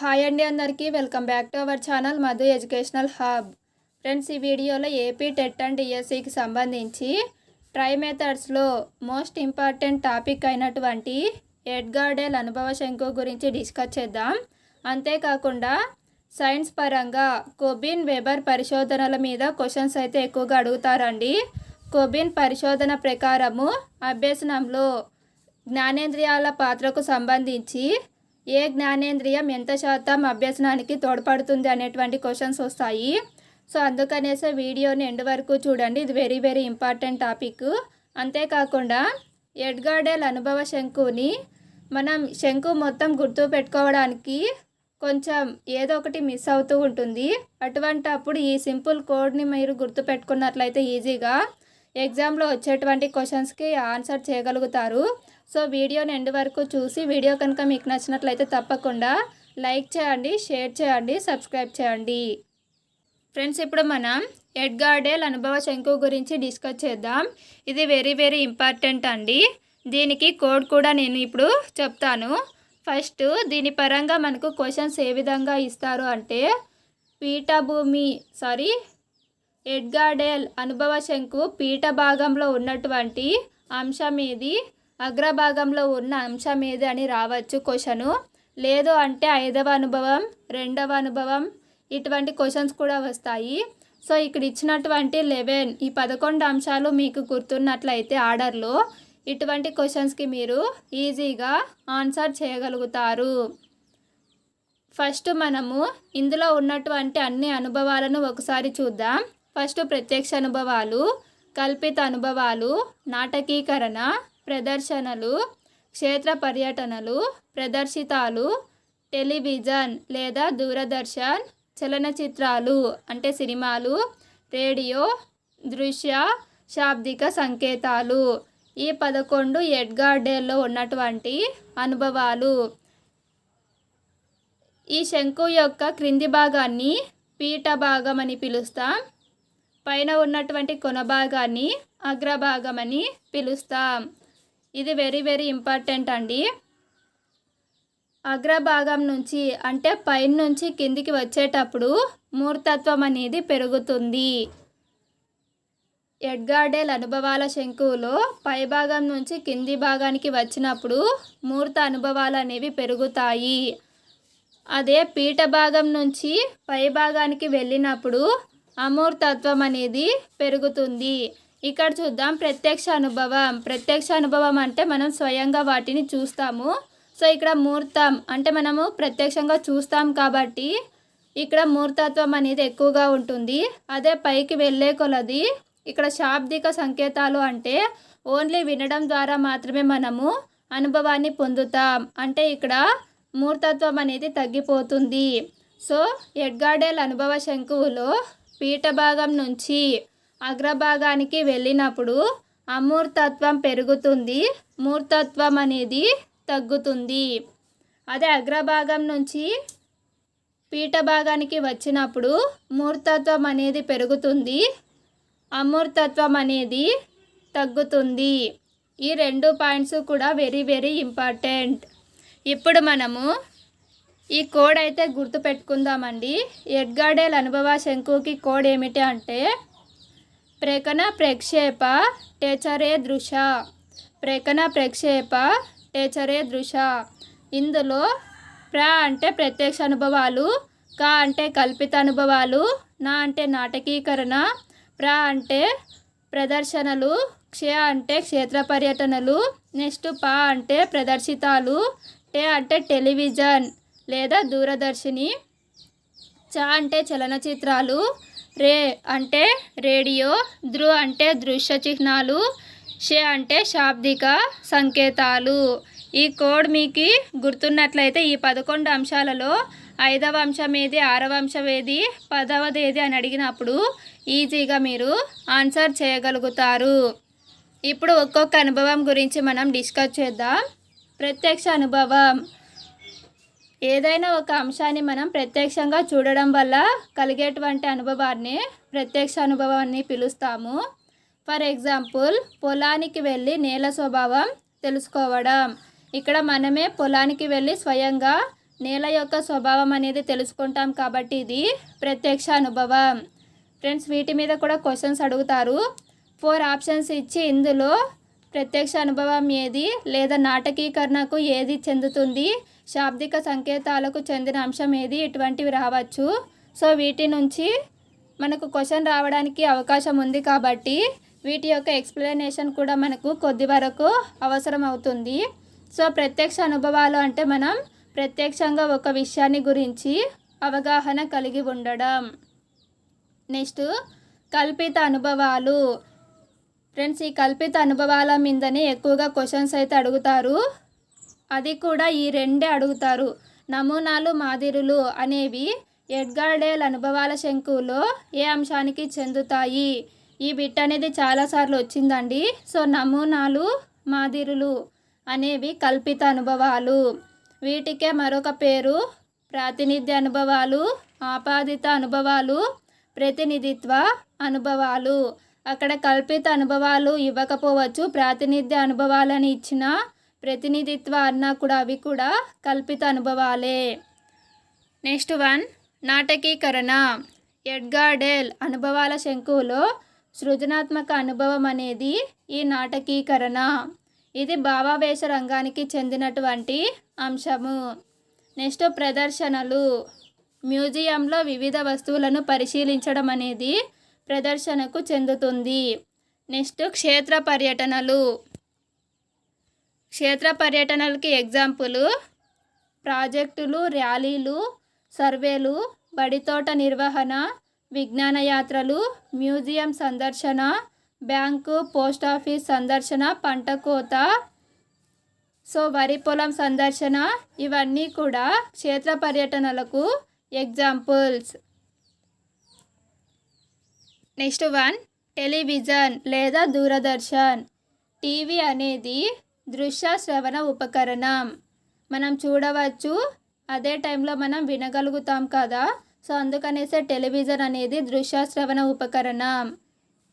Hi అండి అందరికీ. Welcome back to our channel Madhu educational hub. Friends ఈ వీడియోలో ఏపీ టెట్ అండ్ డిఎస్సికి సంబంధించి ట్రై మెథడ్స్లో మోస్ట్ ఇంపార్టెంట్ టాపిక్ అయినటువంటి ఎడ్గార్డెల్ అనుభవ శంకు గురించి డిస్కస్ చేద్దాం. అంతేకాకుండా సైన్స్ పరంగా కొబిన్ వెబర్ పరిశోధనల మీద క్వశ్చన్స్ అయితే ఎక్కువగా అడుగుతారండి. కొబిన్ పరిశోధన ప్రకారము అభ్యసనంలో జ్ఞానేంద్రియాల పాత్రకు సంబంధించి ఏ జ్ఞానేంద్రియం ఎంత శాతం అభ్యసనానికి తోడ్పడుతుంది అనేటువంటి క్వశ్చన్స్ వస్తాయి. సో అందుకనేసే వీడియోని ఎండ్ వరకు చూడండి. ఇది వెరీ వెరీ ఇంపార్టెంట్ టాపిక్ అంతేకాకుండా ఎడ్గార్డెల్ అనుభవ శంకుని మనం శంకు మొత్తం గుర్తు పెట్టుకోవడానికి కొంచెం ఏదో ఒకటి మిస్ అవుతూ ఉంటుంది. అటువంటి అప్పుడు ఈ సింపుల్ కోడ్ని మీరు గుర్తు పెట్టుకున్నట్లయితే ఈజీగా ఎగ్జామ్లో వచ్చేటువంటి క్వశ్చన్స్కి ఆన్సర్ చేయగలుగుతారు. సో వీడియోని ఎండ్ వరకు చూసి వీడియో కనుక మీకు నచ్చినట్లయితే తప్పకుండా లైక్ చేయండి షేర్ చేయండి సబ్స్క్రైబ్ చేయండి. ఫ్రెండ్స్ ఇప్పుడు మనం ఎడ్గార్డేల్ అనుభవ శంకు గురించి డిస్కస్ చేద్దాం. ఇది వెరీ వెరీ ఇంపార్టెంట్ అండి. దీనికి కోడ్ కూడా నేను ఇప్పుడు చెప్తాను. ఫస్ట్ దీని పరంగా మనకు క్వశ్చన్స్ ఏ విధంగా ఇస్తారు అంటే పీఠభూమి సారీ ఎడ్గార్డేల్ అనుభవ శంకు పీఠ భాగంలో ఉన్నటువంటి అంశం ఏది? అగ్రభాగంలో ఉన్న అంశం ఏది అని రావచ్చు క్వశ్చను. లేదు అంటే ఐదవ అనుభవం రెండవ అనుభవం ఇటువంటి క్వశ్చన్స్ కూడా వస్తాయి. సో ఇక్కడ ఇచ్చినటువంటి లెవెన్ ఈ పదకొండు అంశాలు మీకు గుర్తున్నట్లయితే ఆర్డర్లో ఇటువంటి క్వశ్చన్స్కి మీరు ఈజీగా ఆన్సర్ చేయగలుగుతారు. ఫస్ట్ మనము ఇందులో ఉన్నటువంటి అన్ని అనుభవాలను ఒకసారి చూద్దాం. ఫస్ట్ ప్రత్యక్ష అనుభవాలు కల్పిత అనుభవాలు నాటకీకరణ ప్రదర్శనలు క్షేత్ర పర్యటనలు ప్రదర్శితాలు టెలివిజన్ లేదా దూరదర్శన్ చలనచిత్రాలు అంటే సినిమాలు రేడియో దృశ్య శాబ్దిక సంకేతాలు. ఈ పదకొండు ఎడ్గార్డేల్లో ఉన్నటువంటి అనుభవాలు. ఈ శంకు యొక్క క్రింది భాగాన్ని పీఠ భాగం అని పిలుస్తాం. పైన ఉన్నటువంటి కొన భాగాన్ని అగ్రభాగం అని పిలుస్తాం. ఇది వెరీ వెరీ ఇంపార్టెంట్ అండి. అగ్రభాగం నుంచి అంటే పైన నుంచి కిందికి వచ్చేటప్పుడు మూర్తత్వం అనేది పెరుగుతుంది. ఎడ్గార్డేల్ అనుభవాల శంకువులో పైభాగం నుంచి కింది భాగానికి వచ్చినప్పుడు మూర్త అనుభవాలు అనేవి పెరుగుతాయి. అదే పీఠ భాగం నుంచి పై భాగానికి వెళ్ళినప్పుడు అమూర్తత్వం అనేది పెరుగుతుంది. ఇక్కడ చూద్దాం. ప్రత్యక్ష అనుభవం. ప్రత్యక్ష అనుభవం అంటే మనం స్వయంగా వాటిని చూస్తాము. సో ఇక్కడ మూర్తం అంటే మనము ప్రత్యక్షంగా చూస్తాం కాబట్టి ఇక్కడ మూర్తత్వం అనేది ఎక్కువగా ఉంటుంది. అదే పైకి వెళ్ళే కొలది ఇక్కడ శాబ్దిక సంకేతాలు అంటే ఓన్లీ వినడం ద్వారా మాత్రమే మనము అనుభవాన్ని పొందుతాం. అంటే ఇక్కడ మూర్తత్వం అనేది తగ్గిపోతుంది. సో ఎడ్గాడెల్ అనుభవ శంకువులో పీఠభాగం నుంచి అగ్రభాగానికి వెళ్ళినప్పుడు అమూర్తత్వం పెరుగుతుంది మూర్తత్వం అనేది తగ్గుతుంది. అదే అగ్రభాగం నుంచి పీఠభాగానికి వచ్చినప్పుడు మూర్తత్వం అనేది పెరుగుతుంది అమూర్తత్వం అనేది తగ్గుతుంది. ఈ రెండు పాయింట్స్ కూడా వెరీ వెరీ ఇంపార్టెంట్. ఇప్పుడు మనము ఈ కోడ్ అయితే గుర్తు పెట్టుకుందామండి ఎడ్గార్డేల్ అనుభవ శంకుకి కోడ్ ఏమిటి అంటే ప్రేకణ ప్రక్షేప టేచరే దృశ. ప్రేకణ ప్రక్షేప టేచరే దృశ. ఇందులో ప్ర అంటే ప్రత్యక్ష అనుభవాలు క అంటే కల్పిత అనుభవాలు నా అంటే నాటకీకరణ ప్ర అంటే ప్రదర్శనలు క్ష అంటే క్షేత్ర పర్యటనలు నెక్స్ట్ ప అంటే ప్రదర్శితాలు టే అంటే టెలివిజన్ లేదా దూరదర్శిని చ అంటే చలనచిత్రాలు రే అంటే రేడియో ధృ అంటే దృశ్య చిహ్నాలు షే అంటే శాబ్దిక సంకేతాలు. ఈ కోడ్ మీకు గుర్తున్నట్లయితే ఈ పదకొండు అంశాలలో ఐదవ అంశం ఏది ఆరవ అంశం ఏది పదవది ఏది అని అడిగినప్పుడు ఈజీగా మీరు ఆన్సర్ చేయగలుగుతారు. ఇప్పుడు ఒక్కొక్క అనుభవం గురించి మనం డిస్కస్ చేద్దాం. ప్రత్యక్ష అనుభవం. ఏదైనా ఒక అంశాన్ని మనం ప్రత్యక్షంగా చూడడం వల్ల కలిగేటువంటి అనుభవాన్ని ప్రత్యక్ష అనుభవాన్ని పిలుస్తాము. ఫర్ ఎగ్జాంపుల్ పొలానికి వెళ్ళి నేల స్వభావం తెలుసుకోవడం. ఇక్కడ మనమే పొలానికి వెళ్ళి స్వయంగా నేల యొక్క స్వభావం అనేది తెలుసుకుంటాం కాబట్టి ఇది ప్రత్యక్ష అనుభవం. ఫ్రెండ్స్ వీటి మీద కూడా క్వశ్చన్స్ అడుగుతారు. ఫోర్ ఆప్షన్స్ ఇచ్చి ఇందులో ప్రత్యక్ష అనుభవం ఏది లేదా నాటకీకరణకు ఏది చెందుతుంది? శాబ్దిక సంకేతాలకు చెందిన అంశం ఏది? ఇటువంటివి రావచ్చు. సో వీటి నుంచి మనకు క్వశ్చన్ రావడానికి అవకాశం ఉంది కాబట్టి వీటి యొక్క ఎక్స్ప్లెనేషన్ కూడా మనకు కొద్ది వరకు అవసరం అవుతుంది సో ప్రత్యక్ష అనుభవాలు అంటే మనం ప్రత్యక్షంగా ఒక విషయాన్ని గురించి అవగాహన కలిగి ఉండడం. నెక్స్ట్ కల్పిత అనుభవాలు. ఫ్రెండ్స్ ఈ కల్పిత అనుభవాల మీదనే ఎక్కువగా క్వశ్చన్స్ అయితే అడుగుతారు. అది కూడా ఈ రెండే అడుగుతారు. నమూనాలు మాదిరులు అనేవి ఎడ్గార్డేల్ అనుభవాల శంకువులో ఏ అంశానికి చెందుతాయి? ఈ బిట్ అనేది చాలాసార్లు వచ్చిందండి. సో నమూనాలు మాదిరులు అనేవి కల్పిత అనుభవాలు. వీటికే మరొక పేరు ప్రాతినిధ్య అనుభవాలు ఆపాదిత అనుభవాలు ప్రతినిధిత్వ అనుభవాలు. అక్కడ కల్పిత అనుభవాలు ఇవ్వకపోవచ్చు ప్రాతినిధ్య అనుభవాలని ఇచ్చిన ప్రతినిధిత్వ అన్నా కూడా అవి కూడా కల్పిత అనుభవాలే. Next one నాటకీకరణ. ఎడ్గాడెల్ అనుభవాల శంకువులో సృజనాత్మక అనుభవం అనేది ఈ నాటకీకరణ. ఇది భావావేశ రంగానికి చెందినటువంటి అంశము. నెక్స్ట్ ప్రదర్శనలు. మ్యూజియంలో వివిధ వస్తువులను పరిశీలించడం అనేది ప్రదర్శనకు చెందుతుంది. నెక్స్ట్ క్షేత్ర పర్యటనలు. క్షేత్ర పర్యటనలకి ఎగ్జాంపుల్ ప్రాజెక్టులు ర్యాలీలు సర్వేలు బడితోట నిర్వహణ విజ్ఞాన యాత్రలు మ్యూజియం సందర్శన బ్యాంకు పోస్ట్ ఆఫీస్ సందర్శన పంట కోత సో వరి పొలం సందర్శన ఇవన్నీ కూడా క్షేత్ర పర్యటనలకు ఎగ్జాంపుల్స్. నెక్స్ట్ వన్ టెలివిజన్ లేదా దూరదర్శన్. టీవీ అనేది దృశ్య శ్రవణ ఉపకరణం. మనం చూడవచ్చు అదే టైంలో మనం వినగలుగుతాం కదా? సో అందుకనేసే టెలివిజన్ అనేది దృశ్య శ్రవణ ఉపకరణం.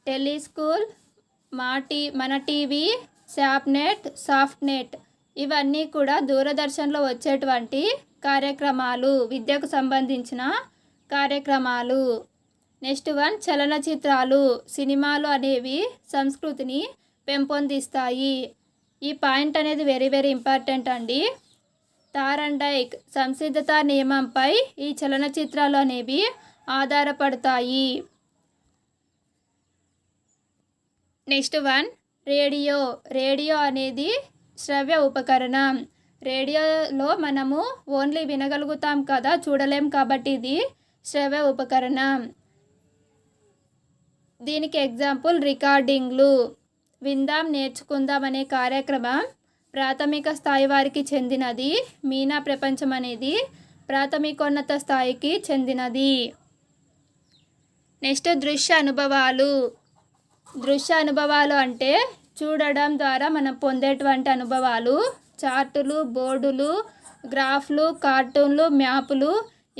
టెలిస్కూల్ మా టీ మన టీవీ శాప్నెట్ సాఫ్ట్నెట్ ఇవన్నీ కూడా దూరదర్శన్లో వచ్చేటువంటి కార్యక్రమాలు విద్యకు సంబంధించిన కార్యక్రమాలు. నెక్స్ట్ వన్ చలనచిత్రాలు. సినిమాలు అనేవి సంస్కృతిని పెంపొందిస్తాయి. ఈ పాయింట్ అనేది వెరీ వెరీ ఇంపార్టెంట్ అండి. తారండైక్ సంసిద్ధత నియమంపై ఈ చలనచిత్రాలు అనేవి ఆధారపడతాయి. Next one radio. రేడియో అనేది శ్రవ్య ఉపకరణం. రేడియోలో మనము ఓన్లీ వినగలుగుతాం కదా చూడలేం కాబట్టి ఇది శ్రవ్య ఉపకరణం. దీనికి ఎగ్జాంపుల్ రికార్డింగ్లు. విందాం నేర్చుకుందాం అనే కార్యక్రమం ప్రాథమిక స్థాయి వారికి చెందినది మీనా ప్రపంచం అనేది ప్రాథమికోన్నత స్థాయికి చెందినది. నెక్స్ట్ దృశ్య అనుభవాలు. దృశ్య అనుభవాలు అంటే చూడడం ద్వారా మనం పొందేటువంటి అనుభవాలు చార్టులు బోర్డులు గ్రాఫ్లు కార్టూన్లు మ్యాపులు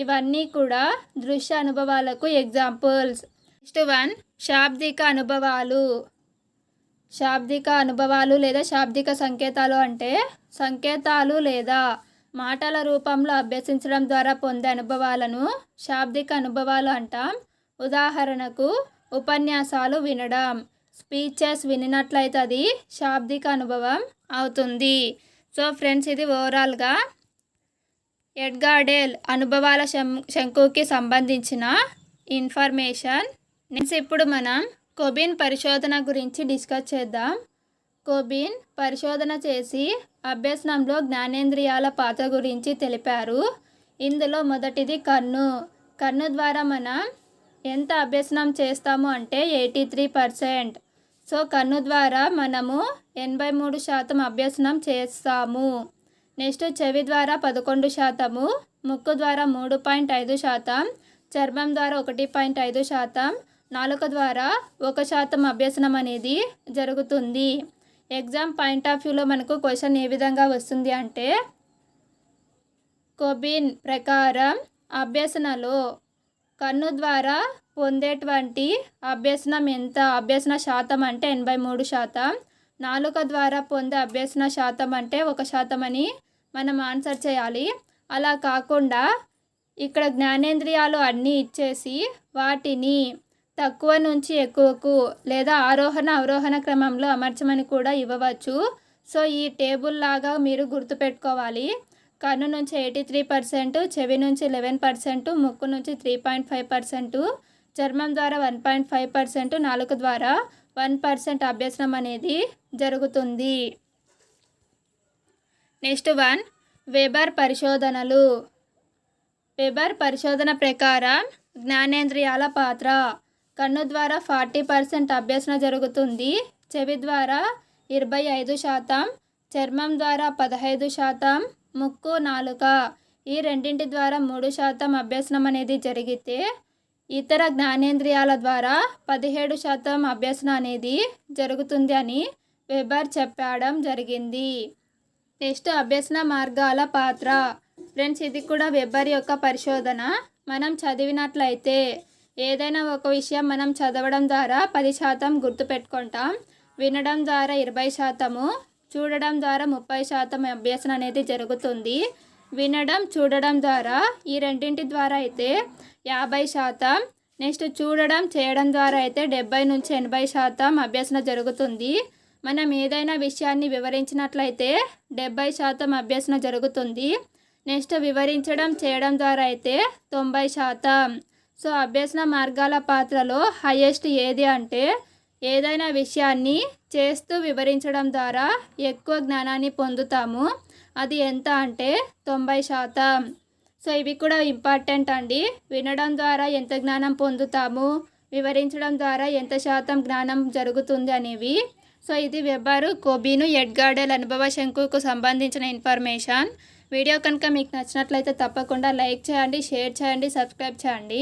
ఇవన్నీ కూడా దృశ్య అనుభవాలకు ఎగ్జాంపుల్స్. నెక్స్ట్ వన్ శాబ్దిక అనుభవాలు. శాబ్దిక అనుభవాలు లేదా శాబ్దిక సంకేతాలు అంటే సంకేతాలు లేదా మాటల రూపంలో అభ్యసించడం ద్వారా పొందే అనుభవాలను శాబ్దిక అనుభవాలు అంటాం. ఉదాహరణకు ఉపన్యాసాలు వినడం స్పీచెస్ వినినట్లయితే అది శాబ్దిక అనుభవం అవుతుంది. సో ఫ్రెండ్స్ ఇది ఓవరాల్గా ఎడ్గార్డేల్ అనుభవాల శం శంకుకి సంబంధించిన ఇన్ఫర్మేషన్. నెక్స్ట్ ఇప్పుడు మనం కొబిన్ పరిశోధన గురించి డిస్కస్ చేద్దాం. కొబిన్ పరిశోధన చేసి అభ్యసనంలో జ్ఞానేంద్రియాల పాత్ర గురించి తెలిపారు. ఇందులో మొదటిది కన్ను. కన్ను ద్వారా మనం ఎంత అభ్యసనం చేస్తాము అంటే ఎయిటీ త్రీ పర్సెంట్. సో కన్ను ద్వారా మనము ఎనభై మూడు శాతం అభ్యసనం చేస్తాము. నెక్స్ట్ చెవి ద్వారా పదకొండు శాతము ముక్కు ద్వారా మూడు పాయింట్ ఐదు శాతం చర్మం ద్వారా ఒకటి పాయింట్ ఐదు శాతం నాలుక ద్వారా ఒక శాతం అభ్యసనం అనేది జరుగుతుంది. ఎగ్జామ్ పాయింట్ ఆఫ్ వ్యూలో మనకు క్వశ్చన్ ఏ విధంగా వస్తుంది అంటే కొబిన్ ప్రకారం అభ్యసనలో కన్ను ద్వారా పొందేటువంటి అభ్యసనం ఎంత? అభ్యసన శాతం అంటే ఎనభై మూడు శాతం. నాలుక ద్వారా పొందే అభ్యసన శాతం అంటే ఒక శాతం అని మనం ఆన్సర్ చేయాలి. అలా కాకుండా ఇక్కడ జ్ఞానేంద్రియాలు అన్నీ ఇచ్చేసి వాటిని తక్కువ నుంచి ఎక్కువకు లేదా ఆరోహణ అవరోహణ క్రమంలో అమర్చమని కూడా ఇవ్వవచ్చు. సో ఈ టేబుల్ లాగా మీరు గుర్తుపెట్టుకోవాలి. కన్ను నుంచి ఎయిటీ త్రీ పర్సెంట్ చెవి నుంచి లెవెన్ పర్సెంట్ ముక్కు నుంచి త్రీ పాయింట్ ఫైవ్ పర్సెంట్ చర్మం ద్వారా వన్ పాయింట్ ఫైవ్ పర్సెంట్ నాలుక ద్వారా వన్ పర్సెంట్ అభ్యసనం అనేది జరుగుతుంది. నెక్స్ట్ వన్ వెబర్ పరిశోధనలు. వెబర్ పరిశోధన ప్రకారం జ్ఞానేంద్రియాల పాత్ర. కన్ను ద్వారా ఫార్టీ పర్సెంట్ అభ్యసన జరుగుతుంది. చెవి ద్వారా ఇరవై ఐదు శాతం చర్మం ద్వారా పదహైదు శాతం ముక్కు నాలుక ఈ రెండింటి ద్వారా మూడు శాతం అభ్యసనం అనేది జరిగితే ఇతర జ్ఞానేంద్రియాల ద్వారా పదిహేడు శాతం అభ్యసనం అనేది జరుగుతుంది అని వెబర్ చెప్పడం జరిగింది. నెక్స్ట్ అభ్యసన మార్గాల పాత్ర. ఫ్రెండ్స్ ఇది కూడా వెబ్బర్ యొక్క పరిశోధన. మనం చదివినట్లయితే ఏదైనా ఒక విషయం మనం చదవడం ద్వారా పది శాతం గుర్తుపెట్టుకుంటాం. వినడం ద్వారా ఇరవై శాతము చూడడం ద్వారా ముప్పై శాతం అభ్యసన అనేది జరుగుతుంది. వినడం చూడడం ద్వారా ఈ రెండింటి ద్వారా అయితే యాభై శాతం. నెక్స్ట్ చూడడం చేయడం ద్వారా అయితే డెబ్బై నుంచి ఎనభై శాతం అభ్యసన జరుగుతుంది. మనం ఏదైనా విషయాన్ని వివరించినట్లయితే డెబ్బై శాతం అభ్యసన జరుగుతుంది. నెక్స్ట్ వివరించడం చేయడం ద్వారా అయితే తొంభై శాతం. సో అభ్యసన మార్గాల పాత్రలో హైయెస్ట్ ఏది అంటే ఏదైనా విషయాన్ని చేస్తూ వివరించడం ద్వారా ఎక్కువ జ్ఞానాన్ని పొందుతాము. అది ఎంత అంటే తొంభై శాతం. సో ఇవి కూడా ఇంపార్టెంట్ అండి. వినడం ద్వారా ఎంత జ్ఞానం పొందుతాము వివరించడం ద్వారా ఎంత శాతం జ్ఞానం జరుగుతుంది అనేవి. సో ఇది వెబ్బారు కొబీను ఎడ్గార్డెల్ అనుభవ శంకుకు సంబంధించిన ఇన్ఫర్మేషన్ వీడియో కనుక మీకు నచ్చినట్లయితే తప్పకుండా లైక్ చేయండి షేర్ చేయండి సబ్స్క్రైబ్ చేయండి.